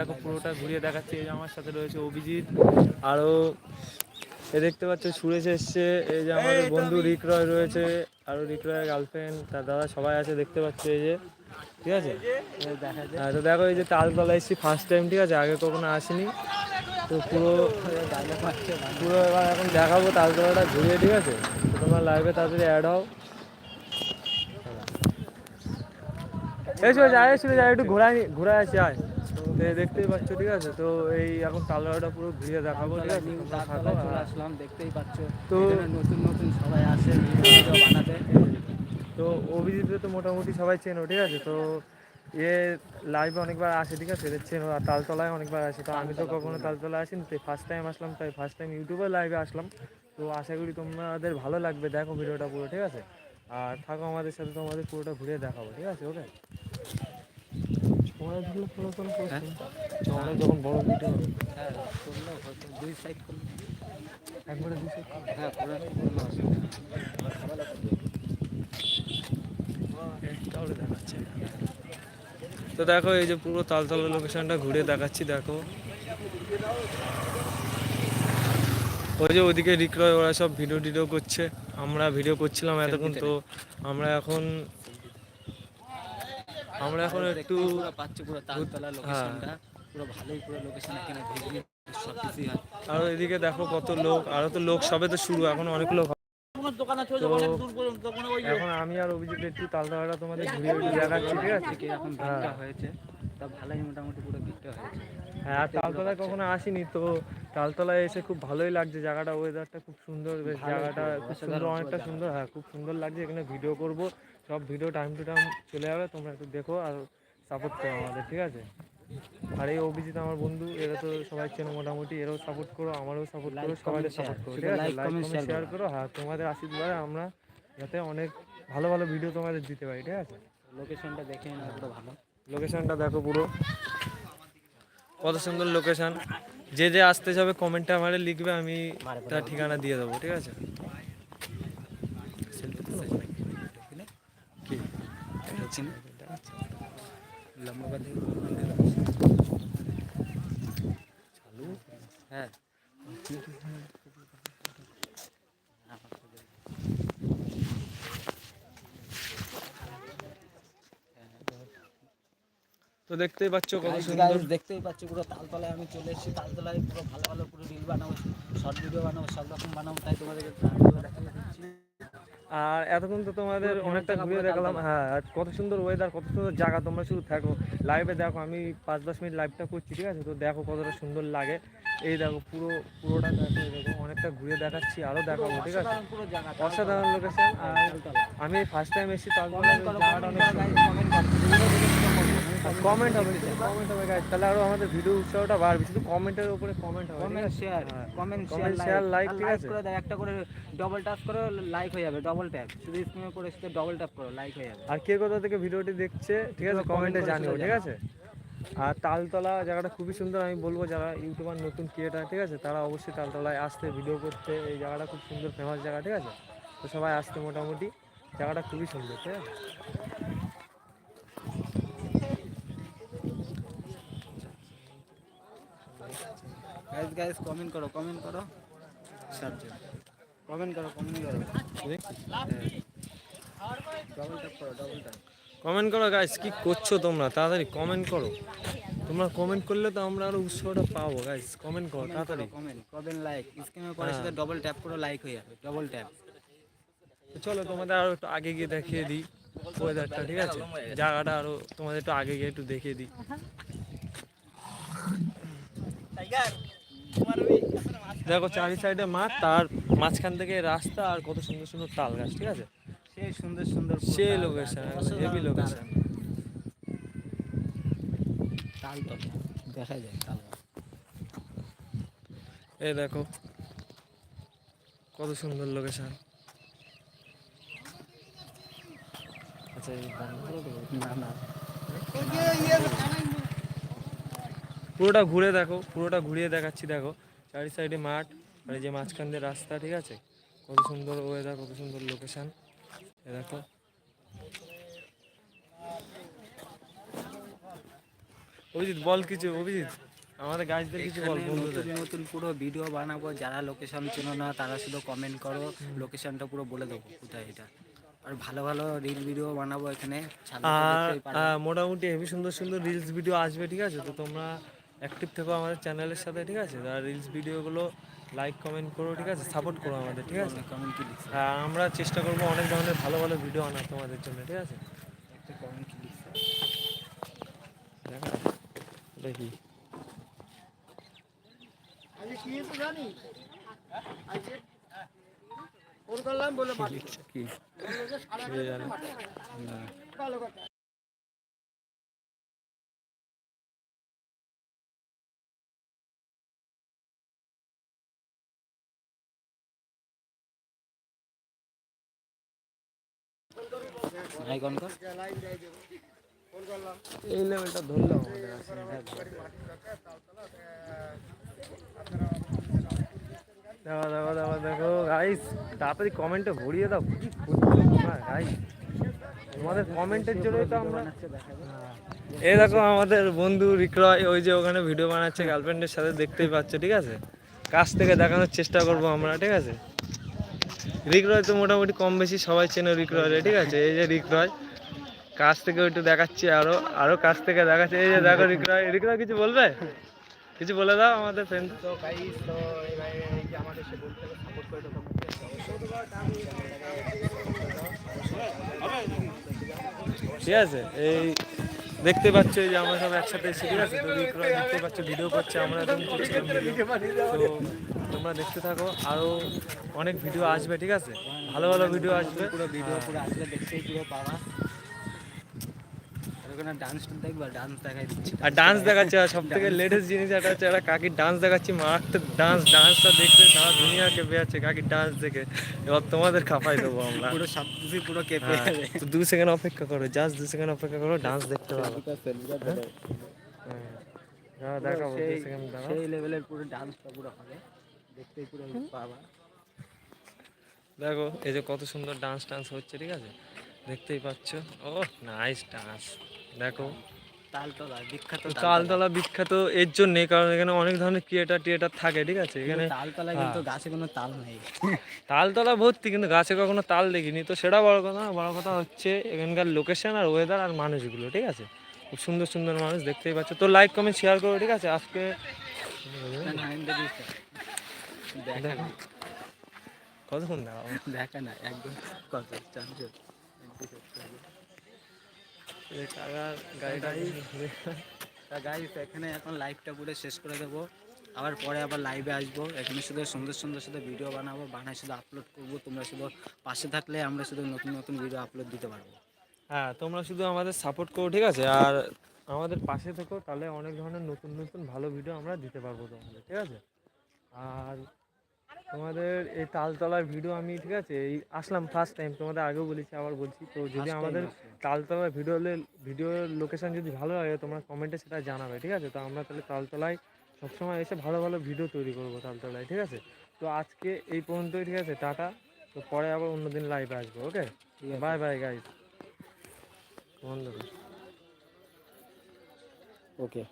দেখো পুরোটা ঘুরিয়ে দেখাচ্ছি এই যে আমার সাথে রয়েছে অভিজিৎ আরও এ দেখতে পাচ্ছ সুরেশ এসছে এই যে আমাদের বন্ধু রিক রয় রয়েছে আরও রিক রয়ের গার্লফ্রেন্ড তার দাদা সবাই আছে দেখতে পাচ্ছ এই যে ঠিক আছে? হ্যাঁ তো দেখো এই যে তালতলা এসেছি ফার্স্ট টাইম ঠিক আছে? আগে কখনো আসিনি। তো পুরো পুরো এবার এখন দেখাবো তালতলাটা ঘুরিয়ে ঠিক আছে? তোমার লাইভে তাড়াতাড়ি অ্যাড হও। এসো যায় এসো যায় একটু ঘোরায় ঘোরায় আসি আয়। তো দেখতেই পাচ্ছ ঠিক আছে? তো এই এখন তালতলাটা পুরো ঘুরিয়ে দেখাবো ঠিক আছে? চলে। আসলাম দেখতেই পাচ্ছ। তো- নতুন নতুন সবাই আসে বানাতে। তো অভিজিৎকে তো মোটামুটি সবাই চেনো ঠিক আছে? তো এ লাইভে অনেকবার আসে ঠিক আছে? এদের চেনো আর তালতলায় অনেকবার আসে। তো আমি তো কখনো তালতলায় আসিনি তো ফার্স্ট টাইম আসলাম তাই ফার্স্ট টাইম ইউটিউবে লাইভে আসলাম। তো আশা করি তোমাদের ভালো লাগবে দেখো ভিডিওটা পুরো ঠিক আছে? আর থাকো আমাদের সাথে তোমাদের পুরোটা ঘুরে দেখাবো ঠিক আছে? ওকে তোমরা ধরলে পুরো কোনো যখন বড় ভিডিও হ্যাঁ করলেও হয়তো দুই সাইড করলে। একবারে দিছে হ্যাঁ তাহলে দেখাচ্ছে তো দেখো এই যে পুরো তালতলা লোকেশনটা ঘুরে দেখাচ্ছি দেখো। ওই যে ওইদিকে রিক্রয় ওরা সব ভিডিও টিডিও করছে। আমরা ভিডিও করছিলাম এতক্ষণ তো। আমরা এখন আমরা এখন একটু পাচ্ছি পুরো তালতলা হ্যাঁ। লোকেশনটা পুরো ভালোই পুরো লোকেশন এখানে হয়। আর এদিকে দেখো কত লোক আরও তো লোক সবে তো শুরু এখন অনেক লোক এখন আমি আর অভিজিৎ একটু তালতলাটা তোমাদের ঘুরিয়ে ঘুরিয়ে দেখাচ্ছি ঠিক আছে? এখন ভিড়টা হয়েছে তা ভালোই মোটামুটি পুরো ভিড়টা হয়েছে। হ্যাঁ আর তালতলায় কখনো আসিনি তো তালতলায় এসে খুব ভালোই লাগছে জায়গাটা ওয়েদারটা খুব সুন্দর বেশ জায়গাটা খুব সুন্দর অনেকটা সুন্দর হ্যাঁ খুব সুন্দর লাগছে এখানে ভিডিও করব। সব ভিডিও টাইম টু টাইম চলে যাবে তোমরা একটু দেখো আর সাপোর্ট করো আমাদের ঠিক আছে? আর এই অভিজিৎ আমার বন্ধু এরা তো সবাই চেনো মোটামুটি এরাও সাপোর্ট করো আমারও সাপোর্ট করো সবাই সাপোর্ট করো ঠিক আছে? লাইক কমেন্ট শেয়ার করো। হ্যাঁ তোমাদের আশীর্বাদে আমরা যাতে অনেক ভালো ভালো ভিডিও তোমাদের দিতে পারি ঠিক আছে? লোকেশনটা দেখে না পুরো ভালো। লোকেশনটা দেখো পুরো। কত সুন্দর লোকেশন যে যে আসতে যাবে কমেন্টে আমারে লিখবে আমি তার ঠিকানা দিয়ে দেবো ঠিক আছে কি চালু হ্যাঁ তো দেখতেই পাচ্ছ কত সুন্দর। দেখতেই পাচ্ছি পুরো তালতলায় আমি চলে এসেছি। তালতলায় পুরো ভালো ভালো পুরো রিল বানাবো শর্ট ভিডিও বানাবো সব রকম বানাবো তাই তোমাদেরকে দিচ্ছি আর এতক্ষণ তো তোমাদের অনেকটা ঘুরে দেখালাম। হ্যাঁ কত সুন্দর ওয়েদার কত সুন্দর জায়গা তোমরা শুধু থাকো। লাইভে দেখো আমি পাঁচ দশ মিনিট লাইভটা করছি ঠিক আছে? তো দেখো কতটা সুন্দর লাগে। এই দেখো পুরো পুরোটা দেখো এই দেখো অনেকটা ঘুরে দেখাচ্ছি আরও দেখাবো ঠিক আছে? অসাধারণ লোকেশন আর আমি ফার্স্ট টাইম এসেছি তারপরে জায়গাটা অনেক কমেন্ট হবে কমেন্ট হবে guys, তাহলে আরও আমাদের ভিডিও উৎসাহটা বাড়বে। শুধু কমেন্টের উপরে কমেন্ট হবে comment share. Comment Comment, share like ঠিক আছে? করে দাও একটা করে ডবল ট্যাপ করো লাইক হয়ে যাবে ডবল ট্যাপ শুধু স্ক্রিনে করে শুধু ডবল ট্যাপ করো লাইক হয়ে যাবে। আর কে কোথা থেকে ভিডিওটি দেখছে ঠিক আছে কমেন্টে জানিও ঠিক আছে? আর তালতলা জায়গাটা খুবই সুন্দর আমি বলব যারা ইউটিউবার নতুন ক্রিয়েটার ঠিক আছে তারা অবশ্যই তালতলায় আসতে ভিডিও করতে এই জায়গাটা খুব সুন্দর ফেমাস জায়গা ঠিক আছে? তো সবাই আসতে মোটামুটি জায়গাটা খুবই সুন্দর ঠিক আছে? গাইস গাইস কমেন্ট করো কমেন্ট করো। সাবজেক্ট কমেন্ট করো কমেন্ট করো। ডবল ট্যাপ করো ডবল ট্যাপ কমেন্ট করো গাইস কি করছ তোমরা? তাড়াতাড়ি কমেন্ট করো। তোমরা কমেন্ট করলে তো আমরা আরও উৎসাহটা পাবো গাইস কমেন্ট করো তাড়াতাড়ি। কমেন্ট কমেন্ট লাইক স্ক্রিনে করে শুধু ডবল ট্যাপ করো লাইক হয়ে যাবে। ডবল ট্যাপ চলো তোমাদের আরও একটু আগে গিয়ে দেখিয়ে দিই ওয়েদারটা ঠিক আছে? জায়গাটা আরও তোমাদের একটু আগে গিয়ে একটু দেখিয়ে দিই। দেখো চারি সাইডে মাঠ তার মাঝখান থেকে রাস্তা আর কত সুন্দর সুন্দর তাল গাছ ঠিক আছে সেই সুন্দর সুন্দর সেই লোকেশন হেভি তাল। লোকেশন তাল তো দেখা যায় তাল গাছ। এই দেখো কত সুন্দর লোকেশন আচ্ছা এই না না পুরোটা ঘুরে দেখো পুরোটা ঘুরিয়ে দেখাচ্ছি দেখো। চারি সাইডে মাঠ আর এই যে মাঝখান দিয়ে রাস্তা ঠিক আছে? কত সুন্দর ওয়েদার কত সুন্দর লোকেশন এ দেখো। অভিজিৎ বল কিছু অভিজিৎ। আমাদের গাছদের কিছু বল বন্ধুদের। নতুন পুরো ভিডিও বানাবো। যারা লোকেশন চেনো না তারা শুধু কমেন্ট করো। লোকেশনটা পুরো বলে দেবো কোথায় এটা। আর ভালো ভালো রিল ভিডিও বানাবো এখানে। মোটামুটি হেভি সুন্দর সুন্দর রিলস ভিডিও আসবে ঠিক আছে? তো তোমরা অ্যাক্টিভ থেকো আমাদের চ্যানেলের সাথে ঠিক আছে? আর রিলস ভিডিওগুলো লাইক কমেন্ট করো ঠিক আছে? সাপোর্ট করো আমাদের ঠিক আছে? কমেন্ট কি লিখছে? আর আমরা চেষ্টা করব অনেক ধরনের ভালো ভালো ভিডিও আনার তোমাদের জন্য ঠিক আছে? একটা কমেন্ট কি লিখছে? দেখি কি কে জানে? আইকন কর? এই লেভেলটা ধরলাম আমাদের দেখো দেখো দেখো দেখো গাইস তাড়াতাড়ি কমেন্টে ভরিয়ে দাও, কি গাইস তোমাদের কমেন্টের জন্যই তো আমরা এই দেখো আমাদের বন্ধু বিক্রয়, ওই যে ওখানে ভিডিও বানাচ্ছে গার্লফ্রেন্ডের সাথে দেখতেই পাচ্ছ, ঠিক আছে? কাছ থেকে দেখানোর চেষ্টা করব আমরা, ঠিক আছে? রিক্রয় তো মোটামুটি কম বেশি সবাই চেনে রিক্রয় ঠিক আছে? এই যে রিক্রয় কাছ থেকে একটু দেখাচ্ছি আরও আরও কাছ থেকে দেখাচ্ছি। এই যে দেখো রিক্রয় রিক্রয় কিছু বলবে? কিছু বলে দাও আমাদের ফ্রেন্ড তো গাইস তো এই যে আমাদের সে বলতে সাপোর্ট করে তো ঠিক আছে? এই দেখতে পাচ্ছ যে আমরা সব একসাথে এসে ঠিক আছে? তো বিক্রয় দেখতে পাচ্ছ ভিডিও করছে আমরা এখন করছিলাম তো তোমরা দেখতে থাকো আরও অনেক ভিডিও আসবে ঠিক আছে? ভালো ভালো ভিডিও আসবে। পুরো ভিডিও পুরো আসলে দেখতেই পুরো পাওয়া আর ডান্স দেখাচ্ছে আর সব থেকে লেটেস্ট জিনিস হচ্ছে একটা কাকির ডান্স দেখাচ্ছি মারাত্মক ডান্স ডান্সটা দেখতে সারা দুনিয়া কেঁপে যাচ্ছে কাকির ডান্স দেখে। এবার তোমাদের খাপাই দেবো আমরা। পুরো সব পুরো কেঁপে হ্যাঁ, যাবে। দু সেকেন্ড অপেক্ষা করো জাস্ট দু সেকেন্ড অপেক্ষা করো ডান্স দেখতে পাবো হ্যাঁ। দেখাবো দু সেকেন্ড দাঁড়াও। সেই লেভেলের পুরো ডান্সটা পুরো হবে। দেখতেই পুরো পাবা দেখো এই যে কত সুন্দর ডান্স টান্স হচ্ছে ঠিক আছে? দেখতেই পাচ্ছ? ও নাইস ডান্স দেখো। তালতলা বিখ্যাত তালতলা। বিখ্যাত এর জন্যে কারণ এখানে অনেক ধরনের ক্রিয়েটার টিয়েটার থাকে ঠিক আছে? এখানে তালতলা কিন্তু গাছে কোনো তাল নেই। তালতলা ভর্তি কিন্তু গাছে কখনো তাল দেখিনি। তো সেটা বড় কথা না বড় কথা হচ্ছে এখানকার লোকেশন আর ওয়েদার আর মানুষগুলো ঠিক আছে? খুব সুন্দর সুন্দর মানুষ দেখতেই পাচ্ছ। তো লাইক কমেন্ট শেয়ার করো ঠিক আছে? আজকে দেখি না কতক্ষণ দাঁড়াও? দেখা না একদম কত এই কাকার গাড়িটা গাইস এখানে এখন লাইভটা পুরো শেষ করে দেবো। আবার পরে আবার লাইভে আসব। এখানে শুধু সুন্দর সুন্দর শুধু ভিডিও বানাবো বানায় শুধু আপলোড করব। তোমরা শুধু পাশে থাকলে আমরা শুধু নতুন নতুন ভিডিও আপলোড দিতে পারব। হ্যাঁ তোমরা শুধু আমাদের সাপোর্ট করো ঠিক আছে? আর আমাদের পাশে থেকো তাহলে অনেক ধরনের নতুন নতুন ভালো ভিডিও আমরা দিতে পারব তোমাদের ঠিক আছে? আর তোমাদের এই তালতলার ভিডিও আমি ঠিক আছে এই আসলাম ফার্স্ট টাইম তোমাদের আগেও বলেছি আবার বলছি। তো যদি আমাদের। তালতলার ভিডিও হলে ভিডিওর লোকেশন যদি ভালো লাগে তোমরা কমেন্টে সেটা জানাবে ঠিক আছে? তো আমরা তাহলে তালতলায় সবসময় এসে ভালো ভালো ভিডিও তৈরি করব তালতলায় ঠিক আছে? তো আজকে এই পর্যন্তই ঠিক আছে? টাটা। তো পরে আবার অন্যদিন লাইভে আসব ওকে বাই বাই গাইজ বন্ধ। ওকে